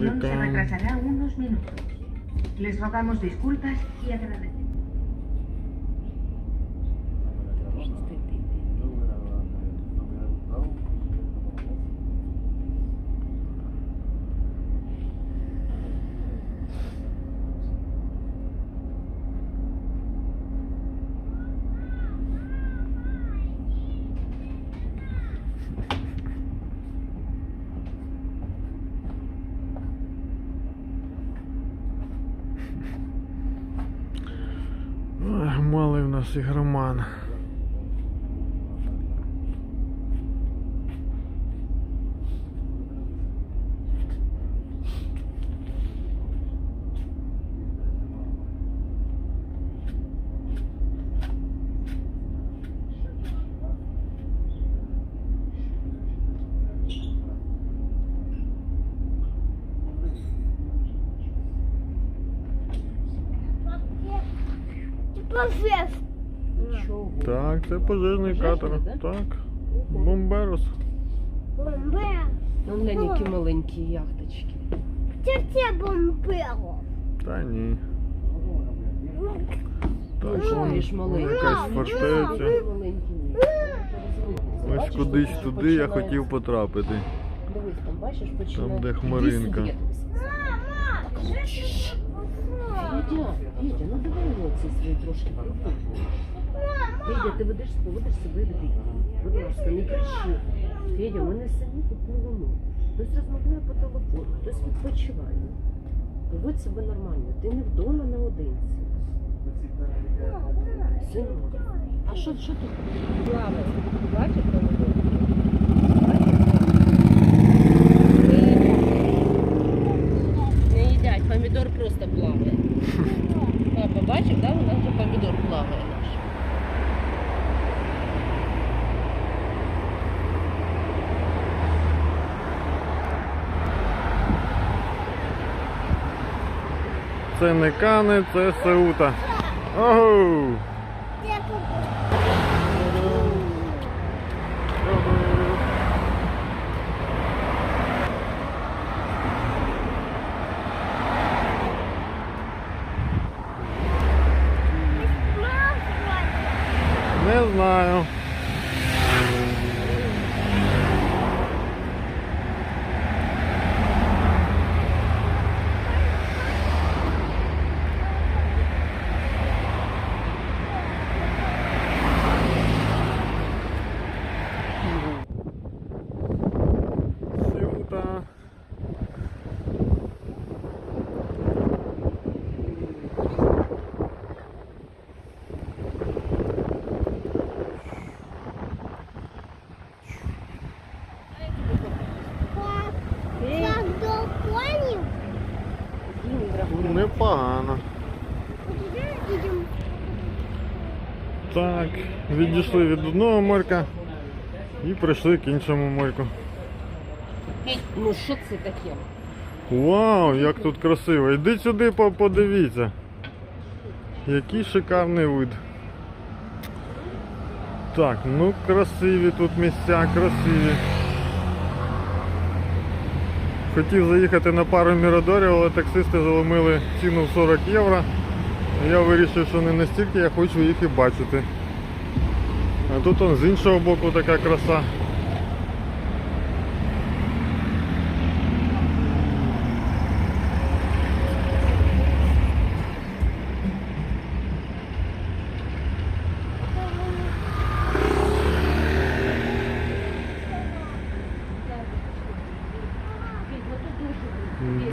sesión se retrasará unos minutos. Les rogamos disculpas y agradecemos. нас ігроман. Пожеж. Чого? Так, це пожежний катер. да? Так. Бомберус. Бомбе. Ну, глянь, які маленькі яхточки. Це це бомбило. Та ні. Так, Ну, вон, вон якась фортеця. Ось кудись туди я хотів потрапити. Дивись, там бачиш, починає. де хмаринка. сюди, я тобі сказала. Чш. Федя, Федя, ну давай емоції свої трошки прикрути. Федя, ти ведеш, поводиш себе в дитина. Будь ласка, не кричи. Федя, ми не самі тут не. Хтось розмовляє по телефону, хтось відпочиває. Поводь себе нормально, ти не вдома наодинці. Синок. А що, що тут плаває? Бачиш? Це не Кани, це Сеута. Тут. Не знаю. Непогано. Так, відійшли від одного морька і прийшли к іншому морьку. Ну що це таке? Вау, як тут красиво. Йдіть сюди, подивіться. Який шикарний вид. Так, ну красиві тут місця, красиві. Хотів заїхати на пару мірадорів, але таксисти заломили ціну в 40 євро. Я вирішив, що не настільки я хочу їх і бачити. А тут он з іншого боку така краса.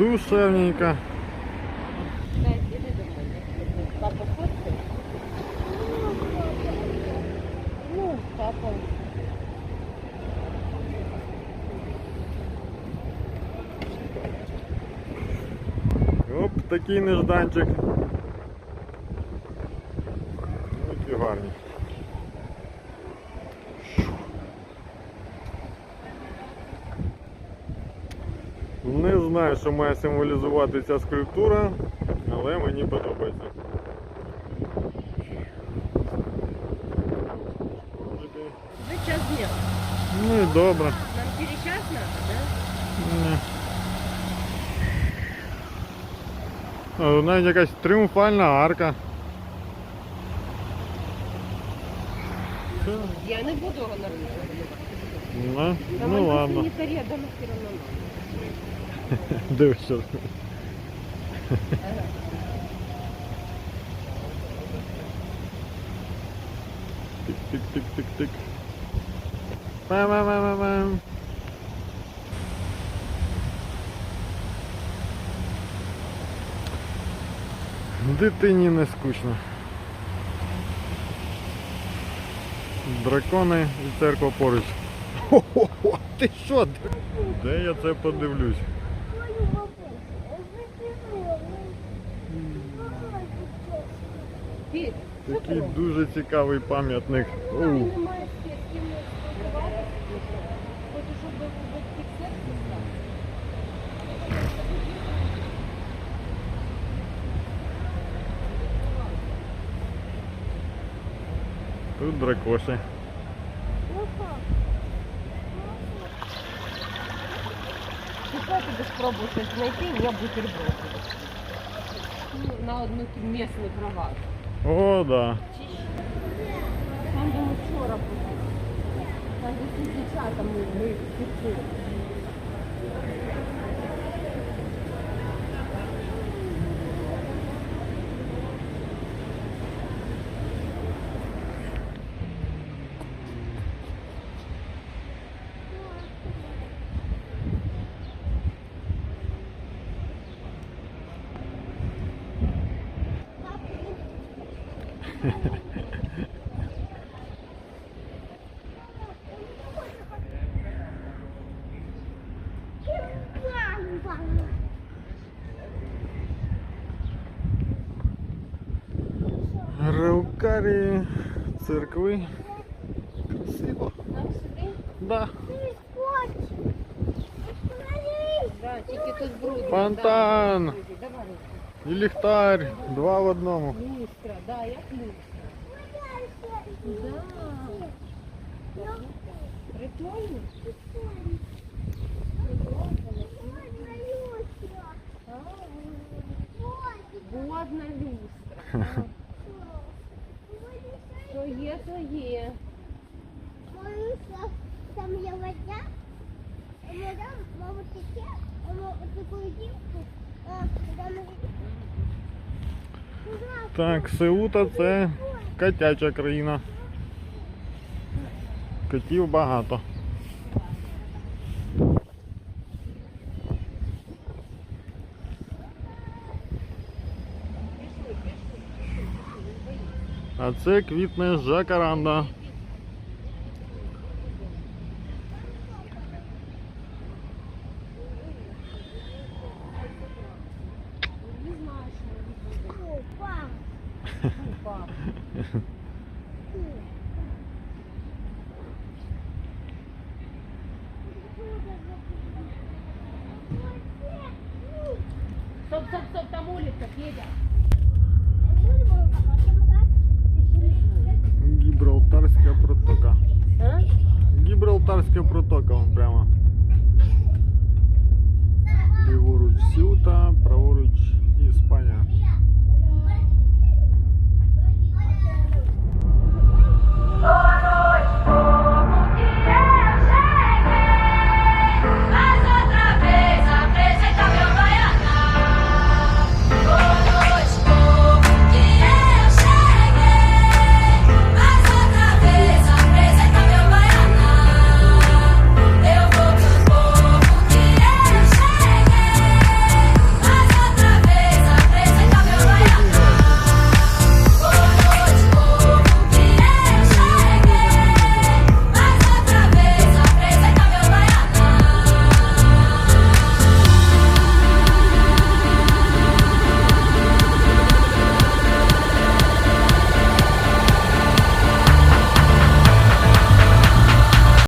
Душевненько. Оп, такий нежданчик. Які гарні. Не знаю, що має символізувати ця скульптура, але мені подобається. Ви час дня. Ну і добре. Нам через час надо, да? Ні. А, Навіть якась тріумфальна арка. Я не буду його на ринку. Ну, ну ладно. Дома все одно. Дивишся. Тик-тик-тик-тик-тик. Пам-пам-пам-пам. Дитині не скучно. Дракони і церква поруч. Хо-хо-хо, ти що? Де я це подивлюсь? Такий дуже цікавий пам'ятник. Оу. немає Спробую щось знайти, я бутерброд. Ну, на одну місну кровать. О, да. Там, де ми вчора були. Там, де всі дівчата ми, ми всі. Раукарі церкви. Красиво. Нам сюди? Да. Да, тільки тут брудно. Фонтан. Да, друзі, давай. І ліхтар. Два в одному. Люстра, да, як люстра. Да. Прикольно. Водна люстра. То є, то є. Там є вода, вода, мама тече, воно таку дівку, а там Так, Сеута це котяча країна. Котів багато. А це квітне жакаранда. Не знаю, що робити. Папа. Папа. Стоп, стоп, стоп, там улица, Федя. Гибралтарская протока. А? Гибралтарская протока вон прямо. Ліворуч Сюта,